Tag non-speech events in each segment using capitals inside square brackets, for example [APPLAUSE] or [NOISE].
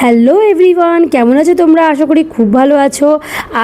Hello everyone, কেমন আছো তোমরা? আশা করি খুব ভালো আছো।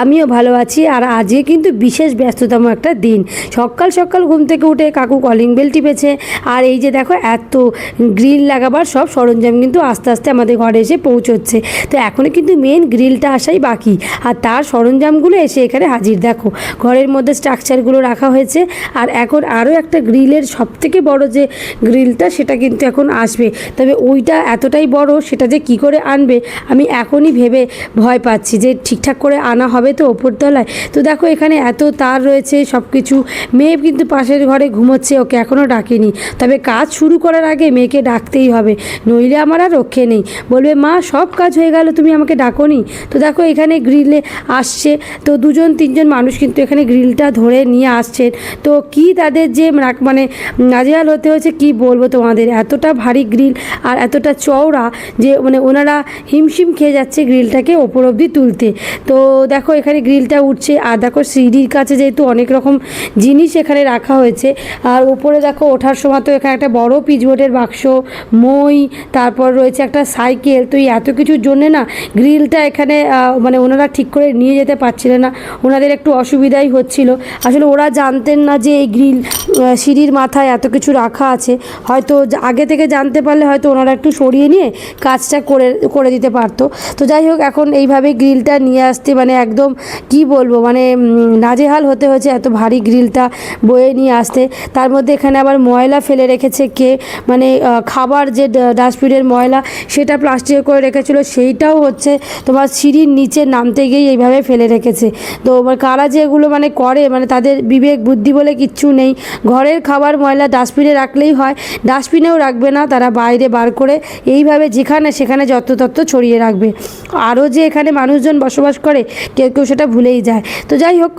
আমিও ভালো আছি। আর আজকে কিন্তু বিশেষ ব্যস্ততম একটা দিন। সকাল সকাল ঘুম থেকে উঠে কাকু কলিং বেল টিপেছে। আর এই যে দেখো, এত গ্রিল লাগাবার সব সরঞ্জাম কিন্তু আস্তে আস্তে আমাদের ঘরে এসে পৌঁছচ্ছে। তো এখনও কিন্তু মেন গ্রিলটা আসাই বাকি। আর তার সরঞ্জামগুলো এসে এখানে হাজির। দেখো, ঘরের মধ্যে স্ট্রাকচারগুলো রাখা হয়েছে। আর এখন আরও একটা গ্রিলের সবথেকে বড় যে গ্রিলটা সেটা কিন্তু এখন আসবে। তবে ওইটা এতটাই বড়, সেটা যে কি করে আনবে, আমি এখনই ভেবে ভয় পাচ্ছি যে ঠিকঠাক করে আনা হবে তো ওপরতলায় তো দেখো এখানে এত তার রয়েছে সব কিছু মেয়ে কিন্তু পাশের ঘরে ঘুমোচ্ছে, ওকে এখনও ডাকেনি। তবে কাজ শুরু করার আগে মেয়েকে ডাকতেই হবে, নইলে আমার আর রক্ষে নেই। বলবে, মা, সব কাজ হয়ে গেল, তুমি আমাকে ডাকোনি? তো দেখো এখানে গ্রিলে আসছে। তো দুজন, তিনজন মানুষ কিন্তু এখানে গ্রিলটা ধরে নিয়ে আসছেন। তো কি তাদের যে মানে নাজেহাল হতে হয়েছে, কি বলব তোমাদের? এতটা ভারী গ্রিল আর এতটা চওড়া যে মানে ওনারা হিমশিম খেয়ে যাচ্ছে গ্রিলটাকে ওপর অবধি তুলতে। তো দেখো এখানে গ্রিলটা উঠছে আর দেখো সিঁড়ির কাছে যেহেতু অনেক রকম জিনিস এখানে রাখা হয়েছে, আর উপরে দেখো ওঠার সময় তো এখানে একটা বড় পিচবোর্ডের বাক্স, মই, তারপর রয়েছে একটা সাইকেল। তো এই এত কিছুর জন্যে না গ্রিলটা এখানে মানে ওনারা ঠিক করে নিয়ে যেতে পারছিলেন না। ওনাদের একটু অসুবিধাই হচ্ছিল। আসলে ওরা জানতেন না যে এই গ্রিল সিঁড়ির মাথায় এত কিছু রাখা আছে। হয়তো আগে থেকে জানতে পারলে হয়তো ওনারা একটু সরিয়ে নিয়ে কাজটা করে করে দিতে পারতো। তো যাই হোক, এখন এইভাবে গ্রিলটা নিয়ে আসতে মানে একদম কি বলব মানে নাজেহাল হতে হয়েছে এত ভারী গ্রিলটা বয়ে নিয়ে আসতে। তার মধ্যে এখানে আবার ময়লা ফেলে রেখেছে কে মানে খাবার যে ডাস্টবিনের ময়লা সেটা প্লাস্টিকে করে রেখেছিল, সেইটাও হচ্ছে তোমার সিঁড়ির নিচে নামতে গিয়ে এইভাবে ফেলে রেখেছে। তো কারা যে এগুলো মানে করে মানে তাদের বিবেক বুদ্ধি বলে কিচ্ছু নেই। ঘরের খাবার ময়লা ডাস্টবিনে রাখলেই হয়, ডাস্টবিনেও রাখবে না, তারা বাইরে বার করে এইভাবে যেখানে সেখানে যত্রতত্র ছড়িয়ে রাখবে। আরও যে এখানে মানুষজন বসবাস করে, কেউ কেউ সেটা ভুলেই যায়। তো যাই হোক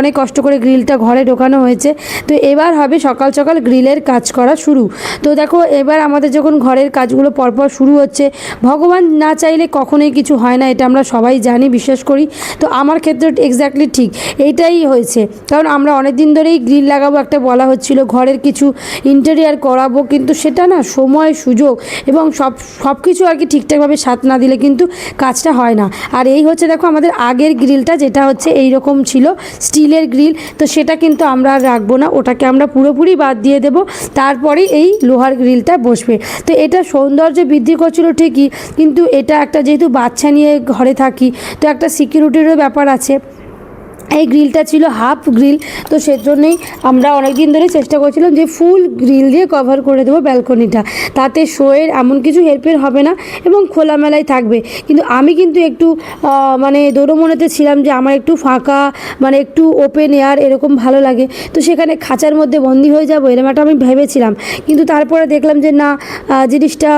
অনেক কষ্ট করে গ্রিলটা ঘরে ঢোকানো হয়েছে। তো এবার হবে সকাল সকাল গ্রিলের কাজ করা শুরু। তো দেখো, এবার আমাদের যখন ঘরের কাজগুলো পরপর শুরু হচ্ছে, ভগবান না চাইলে কখনোই কিছু হয় না, এটা আমরা সবাই জানি, বিশ্বাস করি। তো আমার ক্ষেত্রে এক্স্যাক্টলি ঠিক এইটাই হয়েছে। কারণ আমরা অনেক দিন ধরেই গ্রিল লাগাবো একটা বলা হচ্ছিল, ঘরের কিছু ইন্টেরিয়ার করাবো, কিন্তু সেটা না সময়, সুযোগ এবং সব সব কিছু আর কি ঠিকঠাকভাবে সাথ না দিলে কিন্তু কাজটা হয় না। আর এই হচ্ছে দেখো আমাদের আগের গ্রিলটা যেটা হচ্ছে এই রকম ছিল, স্টিলের গ্রিল। তো সেটা কিন্তু আমরা আর রাখব না, ওটাকে আমরা পুরোপুরি বাদ দিয়ে দেব তারপরে এই লোহার গ্রিলটা বসবে। তো এটা সৌন্দর্য বৃদ্ধি করছিল ঠিকই, কিন্তু এটা একটা যেহেতু বাচ্চা নিয়ে ঘরে থাকি, তো একটা সিকিউরিটিরও ব্যাপার আছে। এই গ্রিলটা ছিল হাফ গ্রিল তো সেজন্যই আমরা অনেক দিন ধরে চেষ্টা করছিলাম যে ফুল গ্রিল দিয়ে কভার করে দেবো ব্যালকনিটা তাতে শোয়ের এমন কিছু হেরফের হবে না এবং খোলামেলাই থাকবে। কিন্তু আমি কিন্তু একটু মানে দৌড়মনেতে ছিলাম যে আমার একটু ফাঁকা মানে একটু ওপেন এয়ার এরকম ভালো লাগে। তো সেখানে খাঁচার মধ্যে বন্দি হয়ে যাব এরকম একটা আমি ভেবেছিলাম। কিন্তু তারপরে দেখলাম যে না জিনিসটা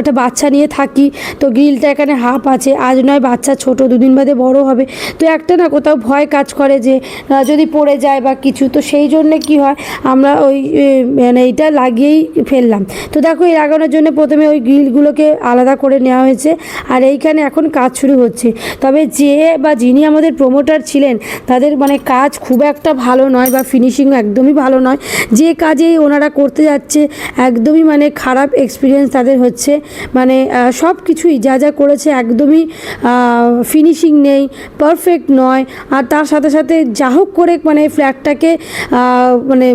একটা বাচ্চা নিয়ে থাকি, তো গ্রিলটা এখানে হাফ আছে। আজ নয়, বাচ্চা ছোট, দুদিন বাদে বড় হবে। তো একটা না কোথাও ভয় কাজ করে যে যদি পড়ে যায় বা কিছু, তো সেই জন্যে কি হয়, আমরা ওই মানে এইটা লাগিয়েই ফেললাম। তো দেখো, এই লাগানোর জন্য প্রথমে ওই গ্রিলগুলোকে আলাদা করে নেওয়া হয়েছে, আর এইখানে এখন কাজ শুরু হচ্ছে। তবে যে বা যিনি আমাদের প্রমোটার ছিলেন, তাদের মানে কাজ খুব একটা ভালো নয় বা ফিনিশিং একদমই ভালো নয়। যে কাজে ওনারা করতে যাচ্ছে, একদমই মানে খারাপ এক্সপিরিয়েন্স তাদের হচ্ছে। মানে সব কিছুই যা যা করেছে একদমই ফিনিশিং নেই পারফেক্ট নয়। আর তার সাথে সাথে যা হোক করে মানে ফ্ল্যাটটাকে মানে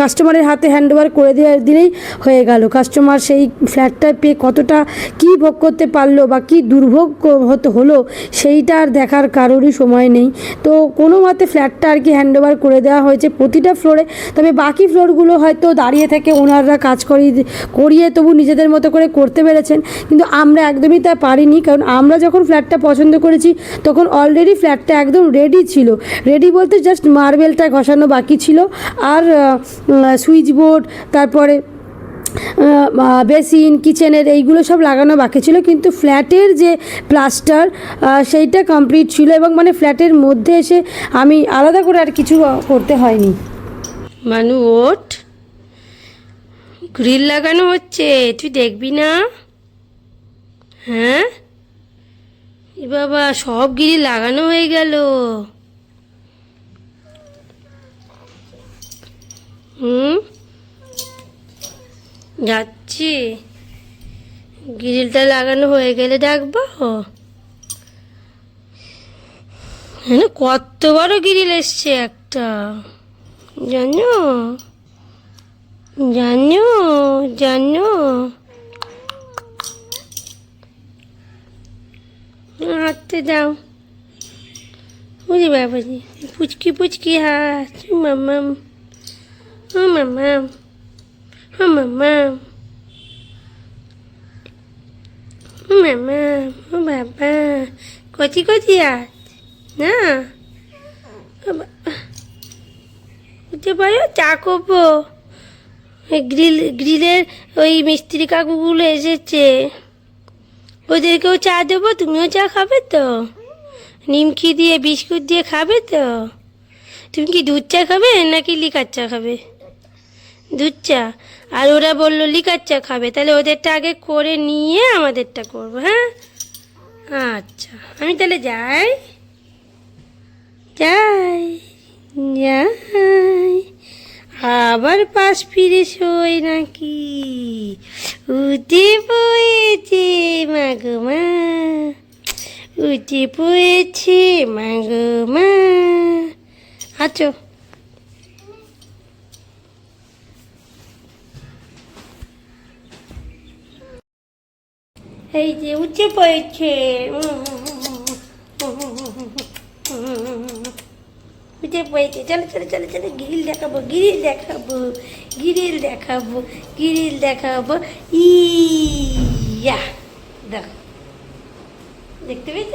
কাস্টমারের হাতে হ্যান্ড ওভার করে দেওয়ার দিলেই হয়ে গেল। কাস্টমার সেই ফ্ল্যাটটা পেয়ে কতটা কি ভোগ করতে পারল বা কি দুর্ভোগ হতে হলো, সেইটা আর দেখার কারোরই সময় নেই। তো কোনো মতে ফ্ল্যাটটা আর কি হ্যান্ড ওভার করে দেওয়া হয়েছে প্রতিটা ফ্লোরে তবে বাকি ফ্লোরগুলো হয়তো দাঁড়িয়ে থেকে ওনাররা কাজ করিয়ে করিয়ে তবু নিজেদের মতো করে করতে পেরেছেন। কিন্তু আমরা একদমই তা পারিনি, কারণ আমরা যখন ফ্ল্যাটটা পছন্দ করেছি, তখন অলরেডি ফ্ল্যাটটা একদম রেডি ছিল। রেডি বলতে জাস্ট মার্বেলটা ঘষানো বাকি ছিল। আর সুইচ বোর্ড তারপরে বেসিন কিচেনের এইগুলো সব লাগানো বাকি ছিল। কিন্তু ফ্ল্যাটের যে প্লাস্টার সেইটা কমপ্লিট ছিল এবং মানে ফ্ল্যাটের মধ্যে এসে আমি আলাদা করে আর কিছু করতে হয়নি। মানু ওট গ্রিল লাগানো হচ্ছে, তুই দেখবি না? হ্যাঁ? এ বাবা, সব গ্রিল লাগানো হয়ে গেল। হুম? যাচ্ছি। গ্রিলটা লাগানো হয়ে গেলে ডাকবো? হ্যাঁ কত বড় গ্রিল এসছে একটা। জানো? জানো? জানো? হাঁটতে দাও। বুঝি বাবাজি? পুচকি পুচকি হাত মামাম ও মামাম ও মামাম ও মামাম ও বাবা। কচি কচি হাত না? বাবা। পারো চা করব। গ্রিল গ্রিলের ওই মিস্ত্রি কাকুগুলো এসেছে। ওদেরকেও চা দেবো, তুমিও চা খাবে তো? নিমকি দিয়ে বিস্কুট দিয়ে খাবে তো? তুমি কি দুধ চা খাবে নাকি লিকার চা খাবে? দুধ চা। আর ওরা বলল, লিকার চা খাবে। তাহলে ওদেরটা আগে করে নিয়ে আমাদেরটা করব হ্যাঁ? আচ্ছা আমি তাহলে যাই। যাই যাই। আবার পাশ ফিরে শোয় নাকি? উঠে পড়েছে মাগো মা। উঠে পড়েছে মাগো মা। আছো? এই যে উঠে পড়েছে। উঠে পড়েছে চলো চলো চলো চলো, গ্রিল দেখাবো গ্রিল দেখাবো গ্রিল দেখাবো গ্রিল দেখাবো। ইয়া, দেখো। দেখতে পেয়েছ?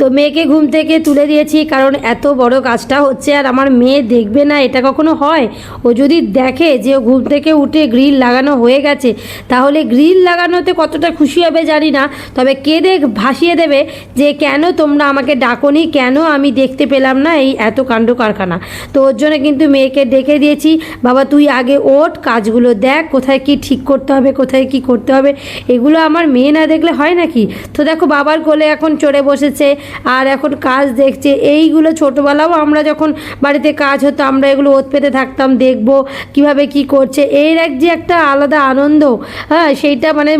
তো মেয়েকে ঘুম থেকে তুলে দিয়েছি, কারণ এত বড় কাজটা হচ্ছে আর আমার মেয়ে দেখবে না, এটা কখনো হয়? ও যদি দেখে যে ও ঘুম থেকে উঠে গ্রিল লাগানো হয়ে গেছে, তাহলে গ্রিল লাগানোতে কতটা খুশি হবে জানি না, তবে কে দেখ, ভাসিয়ে দেবে যে কেন তোমরা আমাকে ডাকনি, কেন আমি দেখতে পেলাম না এই এত কাণ্ড কারখানা। তো ওর জন্য কিন্তু মেয়েকে ডেকে দিয়েছি, বাবা, তুই আগে ওঠ, কাজগুলো দেখ, কোথায় কি ঠিক করতে হবে, কোথায় কি করতে হবে? এগুলো আমার মেয়ে না দেখলে হয় নাকি? তো দেখো, বাবার কোলে এখন চড়ে বসেছে আর এখন কাজ দেখছে, এইগুলো ছোটোবেলাও আমরা যখন বাড়িতে কাজ হতো, আমরা এগুলো ওত পেতে থাকতাম, দেখব কীভাবে কি করছে। এর এক যে একটা আলাদা আনন্দ হ্যাঁ সেইটা মানে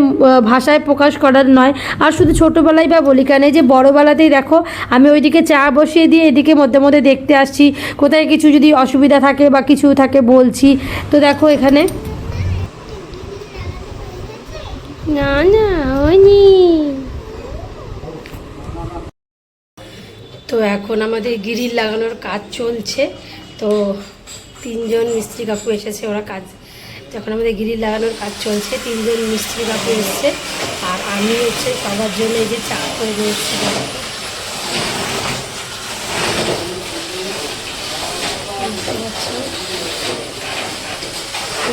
ভাষায় প্রকাশ করার নয়। আর শুধু ছোটোবেলায় বা বলি কেন এই যে বড়োবেলাতেই দেখো, আমি ওইদিকে চা বসিয়ে দিয়ে এদিকে মধ্যে মধ্যে দেখতে আসছি, কোথায় কিছু যদি অসুবিধা থাকে বা কিছু থাকে বলছি। তো দেখো এখানে। না না হয়নি তো এখন আমাদের গ্রিল লাগানোর কাজ চলছে। তো তিনজন মিস্ত্রি কাকু এসেছে, ওরা কাজ যখন আমাদের গ্রিল লাগানোর কাজ চলছে। তিনজন মিস্ত্রি কাকু এসেছে। আর আমি হচ্ছে সবার জন্য এই যে চা করে দিয়েছি।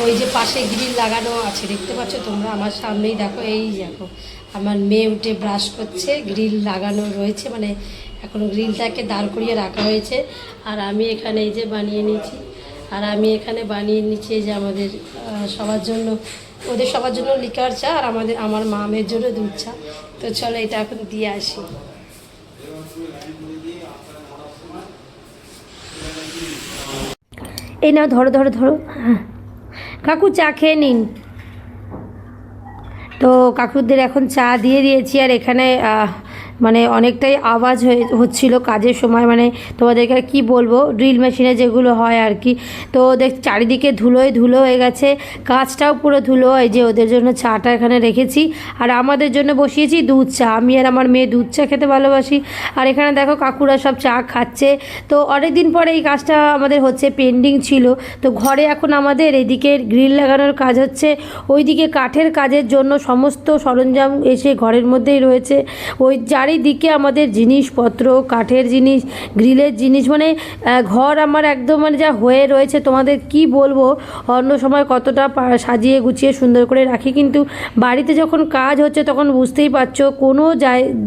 ওই যে পাশে গ্রিল লাগানো আছে, দেখতে পাচ্ছ তোমরা? আমার সামনেই দেখো, এই দেখো। আমার মেয়ে উঠে ব্রাশ করছে, গ্রিল লাগানো রয়েছে। মানে এখন গ্রিলটাকে দাঁড় করিয়ে রাখা হয়েছে। আর আমি এখানে এই যে বানিয়ে নিয়েছি। আর আমি এখানে বানিয়ে নিচ্ছি যে আমাদের সবার জন্য, ওদের সবার জন্য লিকার চা আর আমাদের, আমার মামের জন্য দুধ চা। তো চলো এটা এখন দিয়ে আসি। এই নাও, ধরো ধরো ধরো। হ্যাঁ কাকু চা খেয়ে নিন। তো কাকুদের এখন চা দিয়ে দিয়েছি আর এখানে মানে অনেকটাই আওয়াজ হয়ে হচ্ছিল কাজের সময় মানে তোমাদেরকে আর কী বলব ড্রিল মেশিনে যেগুলো হয় আর কি। তো দেখ, চারিদিকে ধুলোয় ধুলো হয়ে গেছে কাজটাও পুরো ধুলো এই যে ওদের জন্য চাটা এখানে রেখেছি। আর আমাদের জন্য বসিয়েছি দুধ চা। আমি আর আমার মেয়ে দুধ চা খেতে ভালোবাসি। আর এখানে দেখো, কাকুরা সব চা খাচ্ছে। তো অনেক দিন পরে এই কাজটা আমাদের হচ্ছে পেন্ডিং ছিল। তো ঘরে এখন আমাদের এদিকে গ্রিল লাগানোর কাজ হচ্ছে। ওইদিকে কাঠের কাজের জন্য সমস্ত সরঞ্জাম এসে ঘরের মধ্যেই রয়েছে। ওই চারিদিকে আমাদের জিনিসপত্র, কাঠের জিনিস, গ্রিলের জিনিস মানে ঘর আমার একদম মানে যা হয়ে রয়েছে, তোমাদের কি বলব? অন্য সময় কতটা সাজিয়ে গুছিয়ে সুন্দর করে রাখি, কিন্তু বাড়িতে যখন কাজ হচ্ছে তখন বুঝতেই পারছ, কোনো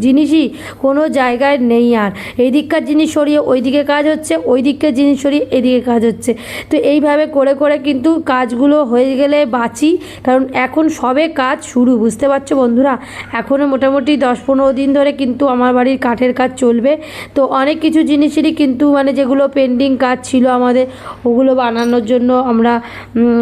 জিনিসই কোনো জায়গায় নেই আর। এই দিককার জিনিস সরিয়ে ওই দিকে কাজ হচ্ছে ওই দিককার জিনিস সরিয়ে এদিকে কাজ হচ্ছে। তো এইভাবে করে করে কিন্তু কাজগুলো হয়ে গেলে বাঁচি, কারণ এখন সবে কাজ শুরু, বুঝতে পারছ বন্ধুরা? এখনও মোটামুটি দশ পনেরো দিন ধরে কিন্তু কিন্তু আমার বাড়ির কাঠের কাজ চলবে। তো অনেক কিছু জিনিসেরই কিন্তু মানে যেগুলো পেন্ডিং কাজ ছিল আমাদের, ওগুলো বানানোর জন্য আমরা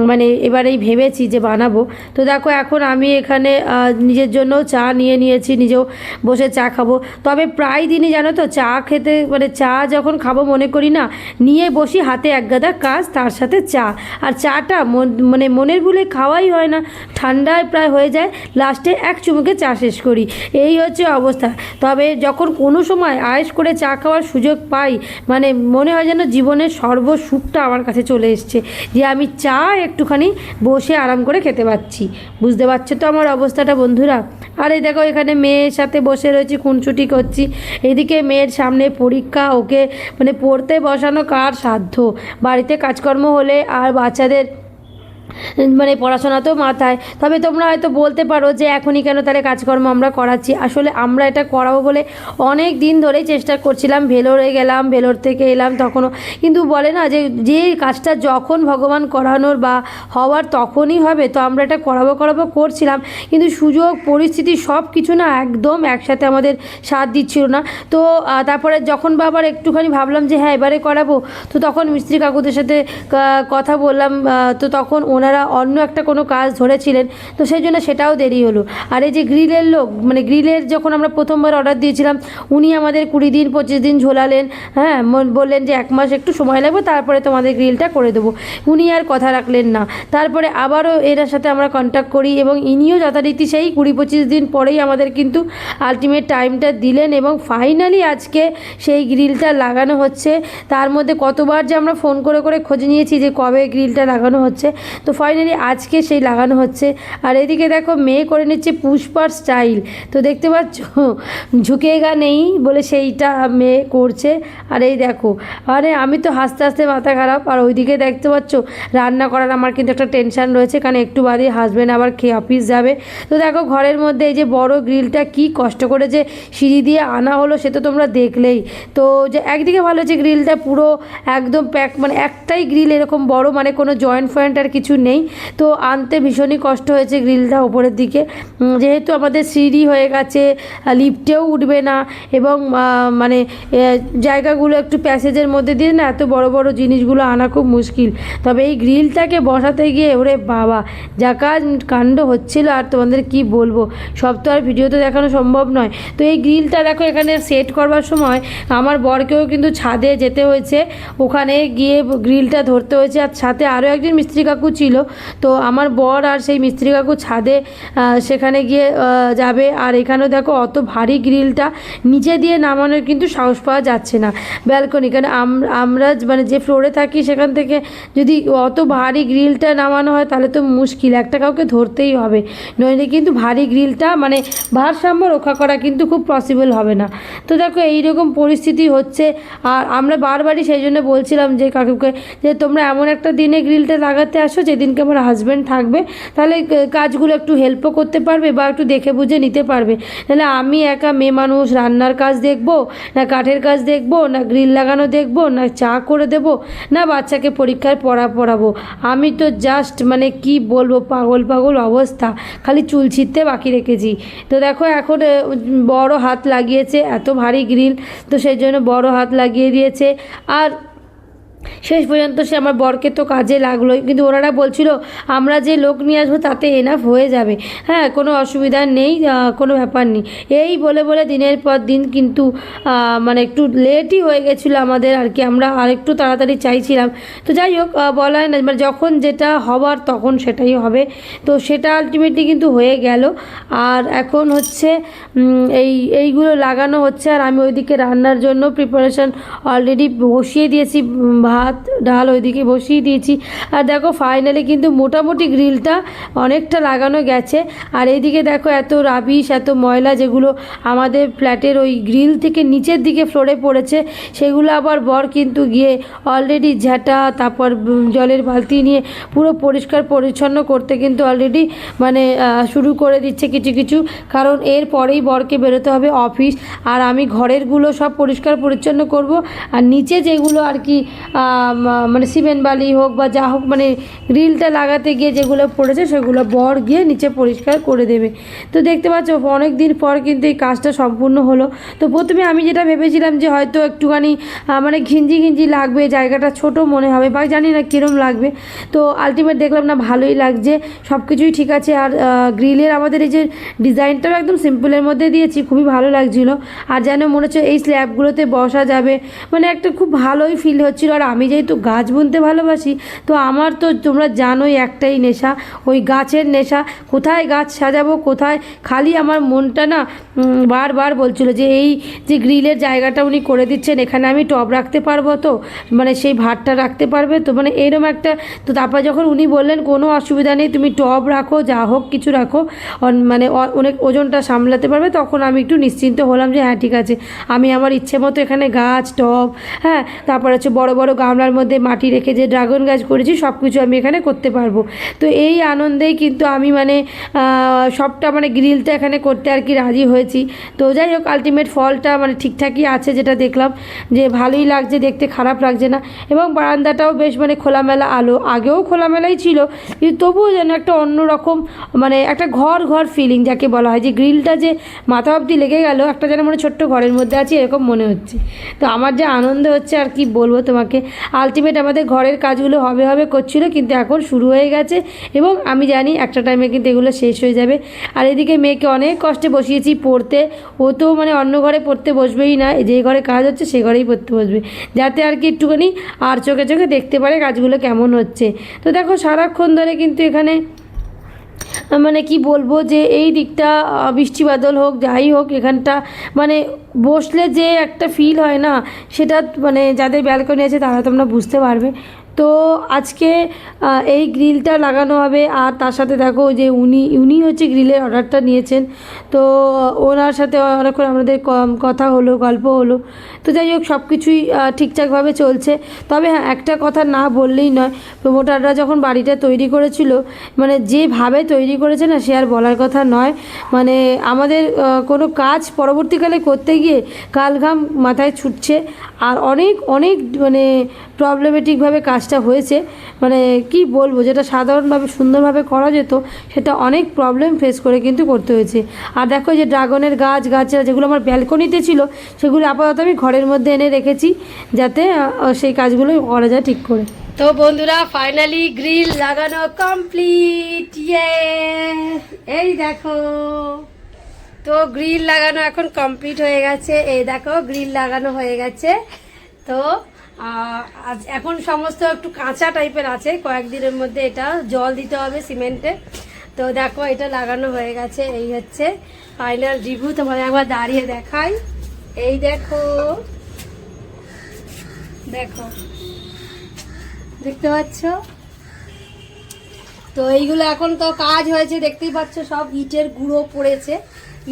মানে এবারেই ভেবেছি যে বানাবো। তো দেখো এখন আমি এখানে নিজের জন্য চা নিয়ে নিয়েছি, নিজেও বসে চা খাব। তবে প্রায় দিনই জানো তো, চা খেতে মানে চা যখন খাব মনে করি না, নিয়ে বসি হাতে এক গাদা কাজ, তার সাথে চা। আর চাটা মন- মানে মনের ভুলে খাওয়াই হয় না, ঠান্ডায় প্রায় হয়ে যায়, লাস্টে এক চুমুকে চা শেষ করি। এই হচ্ছে অবস্থা। তবে যখন কোনো সময় আয়েস করে চা খাওয়ার সুযোগ পাই মানে মনে হয় যেন জীবনের সর্বসুখটা আমার কাছে চলে এসছে, যে আমি চা একটুখানি বসে আরাম করে খেতে পাচ্ছি। বুঝতে পারছ তো আমার অবস্থাটা বন্ধুরা? আর এই দেখো এখানে মেয়ের সাথে বসে রয়েছি খুনছুটি করছি। এদিকে মেয়ের সামনে পরীক্ষা, ওকে মানে পড়তে বসানো কার সাধ্য? বাড়িতে কাজকর্ম হলে আর বাচ্চাদের মানে পড়াশোনা তো মাথায়। তবে তোমরা হয়তো বলতে পারো যে এখনই কেন তাহলে কাজকর্ম আমরা করাচ্ছি। আসলে আমরা এটা করাবো বলে অনেক দিন ধরেই চেষ্টা করছিলাম। ভেলোরে গেলাম, ভেলোর থেকে এলাম তখনও। কিন্তু বলে না যে যে কাজটা যখন ভগবান করানোর বা হওয়ার তখনই হবে, তো আমরা এটা করাবো করাবো করছিলাম। কিন্তু সুযোগ, পরিস্থিতি সব কিছু না একদম একসাথে আমাদের সাথ দিচ্ছিল না। তো তারপরে যখন বা আবার একটুখানি ভাবলাম যে হ্যাঁ এবারে করাবো, তো তখন মিস্ত্রি কাকুদের সাথে কথা বললাম। তো তখন ওনারা অন্য একটা কোনো কাজ ধরেছিলেন, তো সেই জন্য সেটাও দেরি হলো। আর এই যে গ্রিলের লোক মানে গ্রিলের যখন আমরা প্রথমবার অর্ডার দিয়েছিলাম, উনি আমাদের কুড়ি দিন, পঁচিশ দিন ঝোলালেন হ্যাঁ বললেন যে এক মাস একটু সময় লাগবে, তারপরে তোমাদের গ্রিলটা করে দেবো। উনি আর কথা রাখলেন না। তারপরে আবারও এর সাথে আমরা কন্ট্যাক্ট করি এবং ইনিও যথারীতি সেই কুড়ি, পঁচিশ দিন পরেই আমাদের কিন্তু আলটিমেট টাইমটা দিলেন এবং ফাইনালি আজকে সেই গ্রিলটা লাগানো হচ্ছে। তার মধ্যে কতবার যে আমরা ফোন করে করে খোঁজ নিয়েছি যে কবে গ্রিলটা লাগানো হচ্ছে। তো ফাইনালি আজকে সেই লাগানো হচ্ছে। আর এদিকে দেখো মেয়ে করে নিচ্ছে পুষ্পার স্টাইল তো দেখতে পাচ্ছ, ঝুঁকে গা নেই বলে সেইটা মেয়ে করছে। আর এই দেখো, আরে আমি তো হাসতে হাসতে মাথা খারাপ। আর ওইদিকে দেখতে পাচ্ছ, রান্না করার আমার কিন্তু একটা টেনশন রয়েছে। কারণ একটু বাদে হাজব্যান্ড আবার খেয়ে অফিস যাবে। তো দেখো ঘরের মধ্যে এই যে বড় গ্রিলটা কি কষ্ট করে যে সিঁড়ি দিয়ে আনা হলো, সে তো তোমরা দেখলেই। তো যে একদিকে ভালো হচ্ছে গ্রিলটা পুরো একদম প্যাক মানে একটাই গ্রিল এরকম বড় মানে কোনো জয়েন্ট ফয়েন্ট আর কিছু নেই। তো আনতে ভীষণই কষ্ট হয়েছে গ্রিলটা ওপরের দিকে। যেহেতু আমাদের সিঁড়ি হয়ে গেছে লিফটেও উঠবে না এবং মানে জায়গাগুলো একটু প্যাসেজের মধ্যে দিয়ে না এত বড় বড় জিনিসগুলো আনা খুব মুশকিল। তবে এই গ্রিলটাকে বসাতে গিয়ে, ওরে বাবা, যা কাজ কাণ্ড হচ্ছিল আর তোমাদের কি বলব? সব তো আর ভিডিওতে দেখানো সম্ভব নয়। তো এই গ্রিলটা দেখো এখানে সেট করবার সময় আমার বরকেও কিন্তু ছাদে যেতে হয়েছে। ওখানে গিয়ে গ্রিলটা ধরতে হয়েছে আর সাথে আরও একজন মিস্ত্রি কাকু ছিল। তো আমার বর আর সেই মিস্ত্রি কাকু ছাদে সেখানে গিয়ে যাবে। আর এখানেও দেখো অত ভারী গ্রিলটা নিচে দিয়ে নামানোর কিন্তু সাহস পাওয়া যাচ্ছে না। ব্যালকনি, কারণ আম- আমরা মানে যে ফ্লোরে থাকি সেখান থেকে যদি অত ভারী গ্রিলটা নামানো হয় তাহলে তো মুশকিল। একটা কাউকে ধরতেই হবে। নইলে কিন্তু ভারী গ্রিলটা মানে ভারসাম্য রক্ষা করা কিন্তু খুব পসিবল হবে না। তো দেখো এইরকম পরিস্থিতি হচ্ছে। আর আমরা বারবারই সেই জন্য বলছিলাম যে কাকুকে যে তোমরা এমন একটা দিনে গ্রিলটা লাগাতে আসো যেদিনকে আমার হাজব্যান্ড থাকবে, তাহলে কাজগুলো একটু হেল্পও করতে পারবে বা একটু দেখে বুঝে নিতে পারবে। তাহলে আমি একা মেয়ে মানুষ, রান্নার কাজ দেখব, না কাঠের কাজ দেখব, না গ্রিল লাগানো দেখব, না চা করে দেবো, না বাচ্চাকে পরীক্ষার পড়া পড়াবো। আমি তো জাস্ট মানে কি বলব, পাগল পাগল অবস্থা, খালি চুল ছিঁড়তে বাকি রেখেছি। তো দেখো এখন বড় হাত লাগিয়েছে, এত ভারী গ্রিল তো সেই জন্য বড় হাত লাগিয়ে দিয়েছে। আর শেষ পর্যন্ত সে আমার বরকে তো কাজে লাগল কিন্তু ওনারা বলছিল, আমরা যে লোক নিয়ে আসব তাতে এনাফ হয়ে যাবে। হ্যাঁ কোনো অসুবিধা নেই কোনো ব্যাপার নেই। এই বলে বলে দিনের পর দিন কিন্তু মানে একটু লেটই হয়ে গেছিল আমাদের আর কি। আমরা আরেকটু তাড়াতাড়ি চাইছিলাম। তো যাই হোক বলা না মানে যখন যেটা হবার তখন সেটাই হবে। তো সেটা আলটিমেটলি কিন্তু হয়ে গেল। আর এখন হচ্ছে এই, এইগুলো লাগানো হচ্ছে। আর আমি ওইদিকে রান্নার জন্য প্রিপারেশন অলরেডি বসিয়ে দিয়েছি ভাত ডাল ওইদিকে বসিয়ে দিয়েছি। আর দেখো ফাইনালি কিন্তু মোটামুটি গ্রিলটা অনেকটা লাগানো গেছে। আর এইদিকে দেখো এত রাবিশ এত ময়লা যেগুলো আমাদের ফ্ল্যাটের ওই গ্রিল থেকে নিচের দিকে ফ্লোরে পড়েছে, সেগুলো আবার বর কিন্তু গিয়ে অলরেডি ঝাঁটা, তারপর জলের বালতি নিয়ে পুরো পরিষ্কার পরিচ্ছন্ন করতে কিন্তু অলরেডি মানে শুরু করে দিচ্ছে কিছু কিছু। কারণ এর পরেই বরকে বেরোতে হবে অফিস আর আমি ঘরেরগুলো সব পরিষ্কার পরিচ্ছন্ন করব। আর নিচে যেগুলো আর কি মানে সিমেন্ট বালি হোক বা যা হোক মানে গ্রিলটা লাগাতে গিয়ে যেগুলো পড়েছে সেগুলো বর গিয়ে নিচে পরিষ্কার করে দেবে। তো দেখতে পাচ্ছ অনেক দিন পর কিন্তু এই কাজটা সম্পূর্ণ হলো। তো প্রথমে আমি যেটা ভেবেছিলাম যে হয়তো একটুখানি মানে ঘিঞ্জি ঘিঞ্জি লাগবে, জায়গাটা ছোট মনে হবে বা জানি না কীরম লাগবে। তো আলটিমেট দেখলাম না, ভালোই লাগছে সব কিছুই ঠিক আছে। আর গ্রিলের আমাদের এই যে ডিজাইনটাও একদম সিম্পলের মধ্যে দিয়েছি, খুবই ভালো লাগছিল। আর যেন মনে হচ্ছে এই স্ল্যাবগুলোতে বসা যাবে মানে একটা খুব ভালোই ফিল হচ্ছিল। আর আমি যেহেতু গাছ বুনতে ভালোবাসি, তো আমার তো তোমরা জানোই একটাই নেশা, ওই গাছের নেশা। কোথায় গাছ সাজাবো, কোথায়? খালি আমার মনটা না বারবার বলছিল যে এই যে গ্রিলের জায়গাটা উনি করে দিচ্ছেন, এখানে আমি টব রাখতে পারব তো? মানে সেই ভাতটা রাখতে পারবে তো? মানে এরম একটা, তো তারপর যখন উনি বললেন, কোনো অসুবিধা নেই, তুমি টব রাখো, যা হোক কিছু রাখো মানে অনেক ওজনটা সামলাতে পারবে, তখন আমি একটু নিশ্চিন্ত হলাম যে হ্যাঁ ঠিক আছে। আমি আমার ইচ্ছে মতো এখানে গাছ, টব হ্যাঁ তারপর হচ্ছে বড় বড় গামলার মধ্যে মাটি রেখে যে ড্রাগন গাছ করেছি সব কিছু আমি এখানে করতে পারব। তো এই আনন্দেই কিন্তু আমি মানে সবটা মানে গ্রিলটা এখানে করতে আর কি রাজি হয়েছি। তো যাই হোক আলটিমেট ফলটা মানে ঠিকঠাকই আছে যেটা দেখলাম, যে ভালোই লাগছে, দেখতে খারাপ লাগছে না। এবং বারান্দাটাও বেশ মানে খোলামেলা আলো, আগেও খোলামেলাই ছিল, কিন্তু তবুও যেন একটা অন্যরকম মানে একটা ঘর ঘর ফিলিং যাকে বলা হয়, যে গ্রিলটা যে মাথা অবধি লেগে গেল, একটা যেন মনে ছোট্ট ঘরের মধ্যে আছি, এরকম মনে হচ্ছে। তো আমার যে আনন্দ হচ্ছে আর কি বলব তোমাকে আলটিমেট আমাদের ঘরের কাজগুলো হবে হবে করছিল, কিন্তু এখন শুরু হয়ে গেছে এবং আমি জানি একটা টাইমে কিন্তু এগুলো শেষ হয়ে যাবে। আর এদিকে মেয়েকে অনেক কষ্টে বসিয়েছি পড়তে। ও তো মানে অন্য ঘরে পড়তে বসবেই না, যে ঘরে কাজ হচ্ছে সে ঘরেই পড়তে বসবে। যাতে আর কি একটুখানি আর চোখে চোখে দেখতে পারে কাজগুলো কেমন হচ্ছে। তো দেখো সারাক্ষণ ধরে কিন্তু এখানে মানে কি বলব যে এই দিকটা বৃষ্টি বাদল হোক, যাই হোক, এখানটা মানে বসলে যে একটা ফিল হয় না, সেটা মানে যাদের ব্যালকনি আছে তারা তোমরা বুঝতে পারবে। তো আজকে এই গ্রিলটা লাগানো হবে আর তার সাথে দেখো যে উনি উনি হচ্ছে গ্রিলের অর্ডারটা নিয়েছেন। তো ওনার সাথে অনেকক্ষণ আমাদের কথা হলো, গল্প হলো। তো যাই হোক সব কিছুই ঠিকঠাকভাবে চলছে। তবে হ্যাঁ একটা কথা না বললেই নয় প্রোমোটাররা যখন বাড়িটা তৈরি করেছিল মানে যেভাবে তৈরি করেছে না, সে আর বলার কথা নয়। মানে আমাদের কোনো কাজ পরবর্তীকালে করতে গিয়ে কালঘাম মাথায় ছুটছে। আর অনেক অনেক মানে প্রবলেমেটিকভাবে কাজটা হয়েছে মানে কি বলব, যেটা সাধারণভাবে সুন্দরভাবে করা যেত, সেটা অনেক প্রবলেম ফেস করে কিন্তু করতে হয়েছে। আর দেখো যে ড্রাগনের গাছ, গাছরা যেগুলো আমার ব্যালকনিতে ছিল, সেগুলো আপাতত আমি ঘরের মধ্যে এনে রেখেছি, যাতে সেই কাজগুলো করা যায় ঠিক করে। তো বন্ধুরা ফাইনালি গ্রিল লাগানো কমপ্লিট ইয়ে এই দেখো, তো গ্রিল লাগানো এখন কমপ্লিট হয়ে গেছে। এই দেখো গ্রিল লাগানো হয়ে গেছে। তো আজ এখন সমস্ত একটু কাঁচা টাইপের আছে। কয়েকদিনের মধ্যে এটা জল দিতে হবে সিমেন্টে। তো দেখো, এটা লাগানো হয়ে গেছে। এই হচ্ছে ফাইনাল রিভিউ তোমাদের একবার দাঁড়িয়ে দেখাই। এই দেখো। দেখো। দেখতে পাচ্ছ? তো এইগুলো এখন তো কাজ হয়েছে, দেখতেই পাচ্ছ, সব ইটের গুঁড়ো পড়েছে।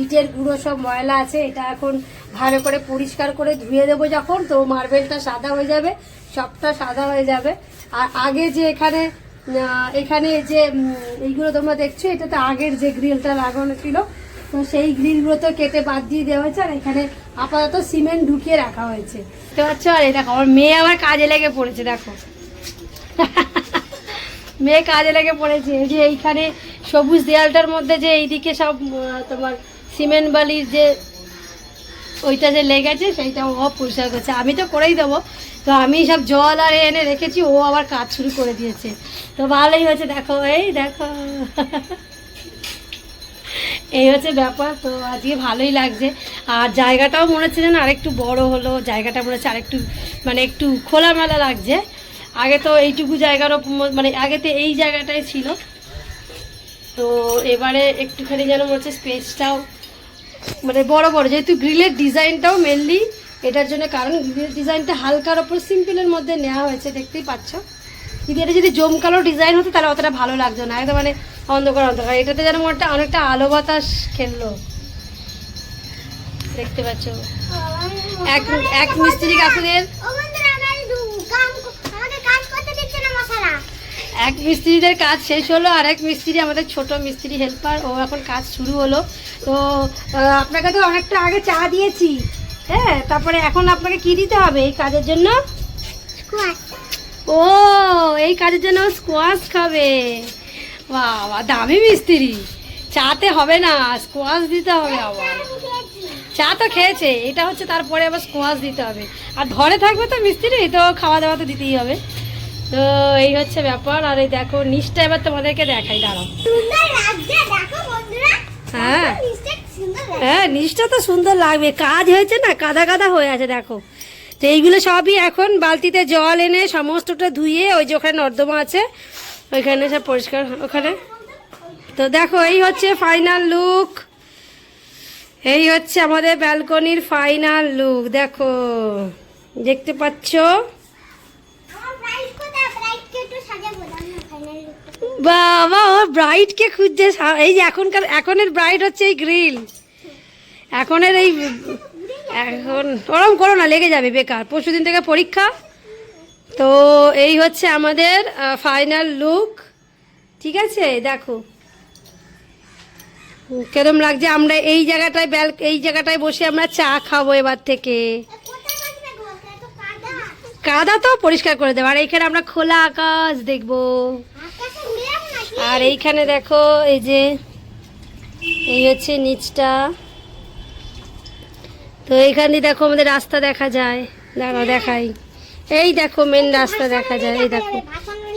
ইটের গুঁড়ো সব ময়লা আছে। এটা এখন ভালো করে পরিষ্কার করে ধুয়ে দেবো যখন, তো মার্বেলটা সাদা হয়ে যাবে, সবটা সাদা হয়ে যাবে। আর আগে যে এখানে এখানে যে এইগুলো তোমরা দেখছ এটা তো আগের যে গ্রিলটা লাগানো ছিল, তো সেই গ্রিলগুলো তো কেটে বাদ দিয়ে দেওয়া হয়েছে, আর এখানে আপাতত সিমেন্ট ঢুকিয়ে রাখা হয়েছে। দেখতে পাচ্ছ আর এই দেখো, আমার মেয়ে আবার কাজে লেগে পড়েছে, দেখো। [LAUGHS] মেয়ে কাজে লেগে পড়েছে, এই যে এইখানে সবুজ দেয়ালটার মধ্যে যে এইদিকে সব তোমার সিমেন্ট বালির যে ওইটা যে লেগেছে সেইটা ও পরিষ্কার করছে। আমি তো করেই দেবো। তো আমি সব জল আর এনে রেখেছি, ও আবার কাজ শুরু করে দিয়েছে। তো ভালোই হয়েছে, দেখো, এই দেখো। এই হচ্ছে ব্যাপার, তো আজকে ভালোই লাগছে। আর জায়গাটাও মনে হচ্ছে যেন আরেকটু বড় হলো, জায়গাটা মনে হচ্ছে আরেকটু মানে একটু খোলামেলা লাগছে। আগে তো এইটুকু জায়গারও মানে আগে তো এই জায়গাটাই ছিল। তো এবারে একটুখানি যেন মনে হচ্ছে স্পেসটাও মানে বড় বড় যেহেতু গ্রিলের ডিজাইনটাও মেনলি এটার জন্য কারণ গ্রিলের ডিজাইনটা হালকার ওপর সিম্পলের মধ্যে নেওয়া হয়েছে দেখতেই পাচ্ছ। কিন্তু এটা যদি জমকালো ডিজাইন হতো তাহলে অতটা ভালো লাগতো না একদম মানে অন্ধকার অন্ধকার। এটাতে যেন মনে হচ্ছে অনেকটা আলো বাতাস খেললো। দেখতে পাচ্ছ? এক এক মিস্ত্রি কাকুদের এক মিস্ত্রিদের কাজ শেষ হলো আর এক মিস্ত্রি আমাদের ছোট মিস্ত্রি হেল্পার। ও এখন কাজ শুরু হলো। তো আপনাকে তো অনেকটা আগে চা দিয়েছি। হ্যাঁ তারপরে এখন আপনাকে কি দিতে হবে এই কাজের জন্য? ও এই কাজের জন্য স্কোয়াশ খাবে। বাবা দামি মিস্ত্রি। চাতে হবে না স্কোয়াশ দিতে হবে আবার। চা তো খেয়েছে এটা হচ্ছে তারপরে আবার স্কোয়াশ দিতে হবে। আর ঘরে থাকবে তো মিস্ত্রি তো খাওয়া দাওয়া তো দিতেই হবে। তো এই হচ্ছে ব্যাপার আর এই দেখো নিচটা এবার তোমাদেরকে দেখাই দাঁড়াও। হ্যাঁ। হ্যাঁ নিচটা তো সুন্দর লাগবে। কাজ হয়েছে না কাদা কাদা হয়ে আছে দেখো। তো এইগুলো সবই এখন বালতিতে জল এনে সমস্তটা ধুয়ে ওই যে ওখানে নর্দমা আছে ওইখানে সব পরিষ্কার ওখানে। তো দেখো এই হচ্ছে ফাইনাল লুক এই হচ্ছে আমাদের ব্যালকনির ফাইনাল লুক দেখো। দেখতে পাচ্ছ? বাবা ও ব্রাইটকে খুঁজছে। এই যে এখনকার, এখনের ব্রাইট হচ্ছে এই গ্রিল এখনের এই, এখন, ওরম করো না, লেগে যাবে বেকার। পরশু দিন থেকে পরীক্ষা। তো এই হচ্ছে আমাদের ফাইনাল লুক ঠিক আছে? দেখো। কেরম লাগছে? আমরা এই জায়গাটায় বেল এই জায়গাটায় বসে আমরা চা খাব এবার থেকে। কাদা তো পরিষ্কার করে দেবো। আর এইখানে আমরা খোলা আকাশ দেখব। আর এইখানে দেখো এই যে এই হচ্ছে নিচটা। তো এইখান দিয়ে দেখো আমাদের রাস্তা দেখা যায়। দাঁড়াও দেখাই। এই দেখো মেন রাস্তা দেখা যায় এই দেখো।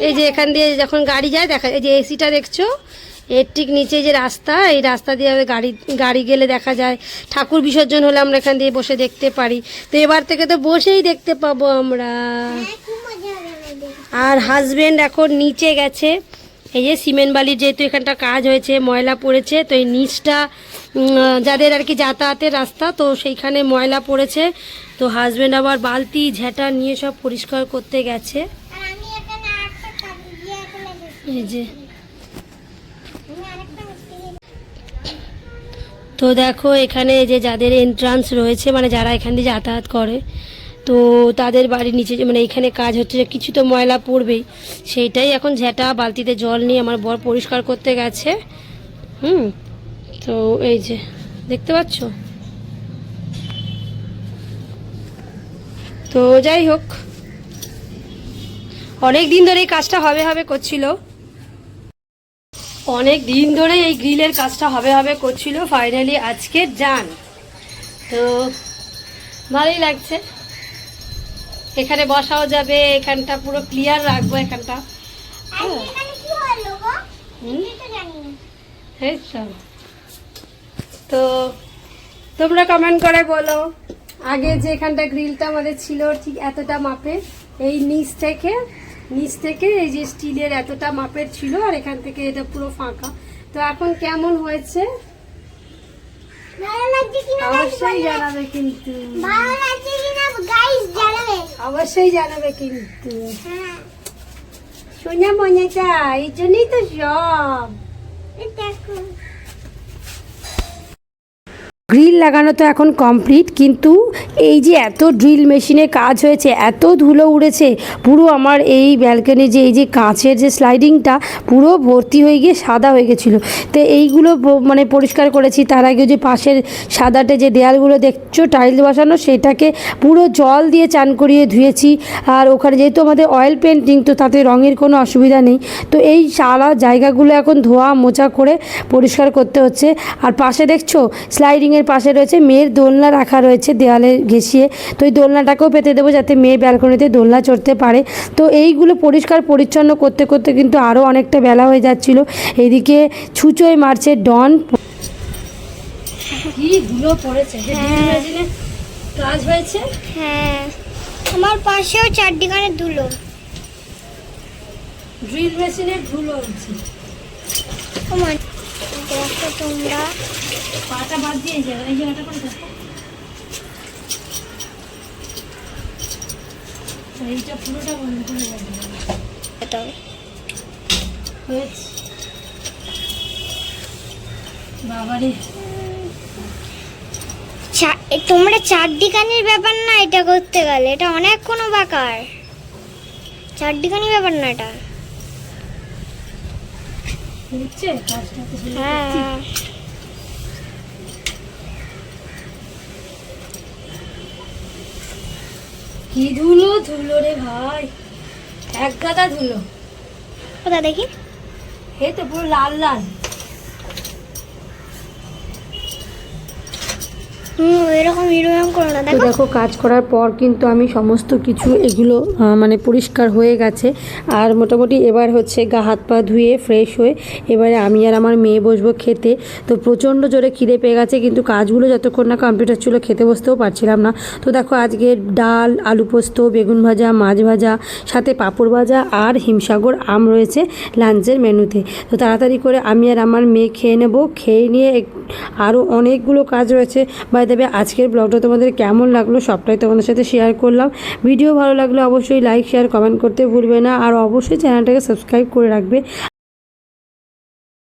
এই যে এখান দিয়ে যখন গাড়ি যায় দেখা এই যে এসিটা দেখছ? এর ঠিক নিচে যে রাস্তা এই রাস্তা দিয়ে আমাদের গাড়ি গাড়ি গেলে দেখা যায়। ঠাকুর বিসর্জন হলে আমরা এখান দিয়ে বসে দেখতে পারি। তো এবার থেকে তো বসেই দেখতে পাবো আমরা। আর হাজবেন্ড এখন নিচে গেছে। এই যে সিমেন্ট বালির যেহেতু এখানটা কাজ হয়েছে ময়লা পড়েছে তো এই নিচটা যাদের আর কি যাতায়াতের রাস্তা তো সেইখানে ময়লা পড়েছে। তো হাজব্যান্ড আবার বালতি ঝেঁটা নিয়ে সব পরিষ্কার করতে গেছে। এই যে। তো দেখো এখানে যে যাদের এন্ট্রান্স রয়েছে মানে যারা এখান দিয়ে যাতায়াত করে তো তাদের বাড়ির নিচে মানে এখানে কাজ হচ্ছে যে কিছু তো ময়লা পড়বেই। সেইটাই এখন ঝেঁটা, বালতিতে জল নিয়ে আমার বর পরিষ্কার করতে গেছে। হুম, তো এই যে, দেখতে পাচ্ছ? তো যাই হোক, অনেক দিন ধরে এই কাজটা হবে হবে করছিল। অনেক দিন ধরে এই গ্রিলের কাজটা হবে হবে করছিল ফাইনালি আজকে যান তো ভালোই লাগছে। এখানে বসাও যাবে এখানটা পুরো ক্লিয়ার রাখব এখানটা। এই তো। তো তোমরা কমেন্ট করে বলো আগে যে এখানটা গ্রিলটা আমাদের ছিল ঠিক এতটা মাপের এই নিচ থেকে নিচ থেকে এই যে স্টিলের এতটা মাপের ছিল আর এখান থেকে এটা পুরো ফাঁকা। তো এখন কেমন হয়েছে? অবশ্যই জানাবে কিন্তু। অবশ্যই জানাবে কিন্তু। সোনা মনেটা এই জন্যই তো সব। গ্রিল লাগানো তো এখন কমপ্লিট, কিন্তু এই যে এত ড্রিল মেশিনে কাজ হয়েছে, এত ধুলো উড়েছে, পুরো আমার এই ব্যালকনি যে, এই যে কাঁচের যে স্লাইডিংটা পুরো ভর্তি হয়ে গিয়ে সাদা হয়ে গেছিল। তো এইগুলো মানে পরিষ্কার করেছি, তার আগে যে পাশের সাদাটে যে দেয়ালগুলো দেখছ, টাইলস বসানো, সেটাকে পুরো জল দিয়ে চান করিয়ে ধুয়েছি। আর ওখানে যেহেতু আমাদের অয়েল পেন্টিং, তো তাতে রঙের কোনো অসুবিধা নেই। তো এই সারা জায়গাগুলো এখন ধোয়া মোচা করে পরিষ্কার করতে হচ্ছে। আর পাশে দেখছ, স্লাইডিংয়ের পাশে রয়েছে মেয়ের দোলনা রাখা রয়েছে দেওয়ালে ঘেঁষিয়ে। তো এই দোলনাটাকেও পেতে দেবো যাতে মেয়ে ব্যালকনিতে দোলনা চড়তে পারে। তো এইগুলো পরিষ্কার পরিচ্ছন্ন করতে করতে কিন্তু আরও অনেকটা বেলা হয়ে যাচ্ছিল। এদিকে ছুঁচোয় মারছে ডন। ধুলো পড়েছে? কাজ হয়েছে? হ্যাঁ। আমার পাশেও ধুলো। ড্রিল মেশিনের ধুলো দেখো তোমরা। পাটা বাদ দিয়ে যাবে এই জায়গাটা করে দেখো। এইটা পুরোটা বন্ধ করে যাবে হয়েছে বাবারে। তোমরা চারদিকানির ব্যাপার না এটা করতে গেলে। এটা অনেক কোনো বাকার। চারদিকানি ব্যাপার না এটা। হচ্ছে। হ্যাঁ। কি ধুলো ধুলো রে ভাই? এক গাদা ধুলো। ওটা দেখি? এই তো পুরো লাল লাল। এরকম এরকম করো না। দেখো। দেখো কাজ করার পর কিন্তু আমি সমস্ত কিছু এগুলো মানে পরিষ্কার হয়ে গেছে। আর মোটামুটি এবার হচ্ছে গা হাত পা ধুয়ে ফ্রেশ হয়ে এবারে আমি আর আমার মেয়ে বসবো খেতে। তো প্রচণ্ড জোরে খিদে পেয়ে গেছে কিন্তু কাজগুলো যতক্ষণ না কম্পিউটার ছিল খেতে বসতেও পারছিলাম না। তো দেখো আজকে ডাল আলু পোস্ত বেগুন ভাজা মাছ ভাজা সাথে পাঁপড় ভাজা আর হিমসাগর আম রয়েছে লাঞ্চের মেনুতে। তো তাড়াতাড়ি করে আমি আর আমার মেয়ে খেয়ে নেব। খেয়ে নিয়ে আরও অনেকগুলো কাজ রয়েছে। বাই দেবে। আজকের ব্লগটা তোমাদের কেমন লাগল সবটাই তোমাদের সাথে শেয়ার করলাম। ভিডিও ভালো লাগলে অবশ্যই লাইক শেয়ার কমেন্ট করতে ভুলবে না। আর অবশ্যই চ্যানেলটাকে সাবস্ক্রাইব করে রাখবে।